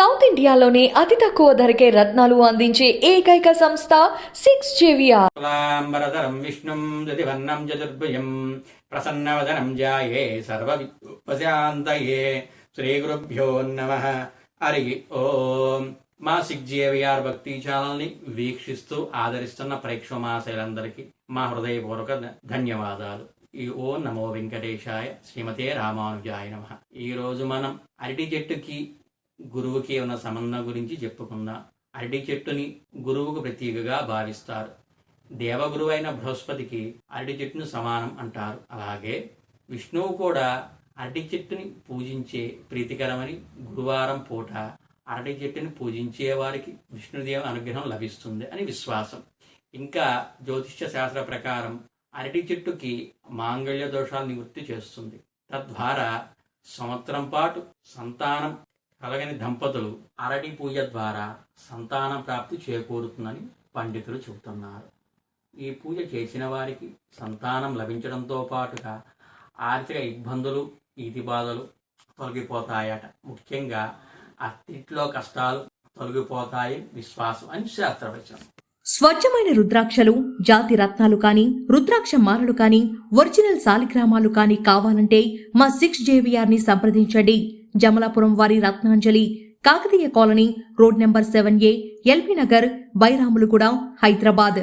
South ఇండియాలోనే అతి తక్కువ ధరకే రత్నాలు అందించే ఏకైక సంస్థ సిక్స్ జేవిఆర్. విష్ణుం దదివర్ణం చతుర్భుజం ప్రసన్నవదనం జాయే సర్వశాంతయే శ్రీ గురుభ్యో నమ. హరి ఓం. మా సిగ్జిఏవిఆర్ భక్తి ఛానల్ని వీక్షిస్తూ ఆదరిస్తున్న ప్రేక్షమాశయులందరికీ మా హృదయపూర్వక ధన్యవాదాలు. ఈ ఓ నమో వెంకటేశాయ శ్రీమతే రామానుజాయ నమ. ఈ రోజు మనం అరటి చెట్టుకి గురువుకి ఉన్న సంబంధం గురించి చెప్పుకుందాం అరటి చెట్టుని గురువుకు ప్రతీకగా భావిస్తారు. దేవగురువు అయిన బృహస్పతికి అరటి చెట్టును సమానం అంటారు. అలాగే విష్ణువు కూడా అరటి చెట్టుని పూజించే ప్రీతికరమని గురువారం పూట అరటి చెట్టుని పూజించే వారికి విష్ణుదేవ అనుగ్రహం లభిస్తుంది అని విశ్వాసం. ఇంకా జ్యోతిష్య శాస్త్ర ప్రకారం అరటి చెట్టుకి మాంగళ్య దోషాలు నివృత్తి చేస్తుంది. తద్వారా సంవత్సరం పాటు సంతానం కలగని దంపతులు అరటి పూజ ద్వారా సంతాన ప్రాప్తి చేకూరుతుందని పండితులు చెబుతున్నారు. ఈ పూజ చేసిన వారికి సంతానం లభించడంతో పాటుగా ఆర్థిక ఇబ్బందులు ఈతి బాధలు తొలగిపోతాయట. ముఖ్యంగా అత్తిట్లో కష్టాలు తొలగిపోతాయి విశ్వాసం అని శాస్త్రవచనం. స్వచ్ఛమైన రుద్రాక్షలు జాతి రత్నాలు కానీ రుద్రాక్ష మాలలు కానీ ఒరిజినల్ సాలిగ్రామాలు కానీ కావాలంటే మా సిక్స్ జేవిఆర్ని సంప్రదించండి. జమలాపురం వారి Ratnanjali Kakatiya colony road number seven A LB Nagar Bairamulaguda Hyderabad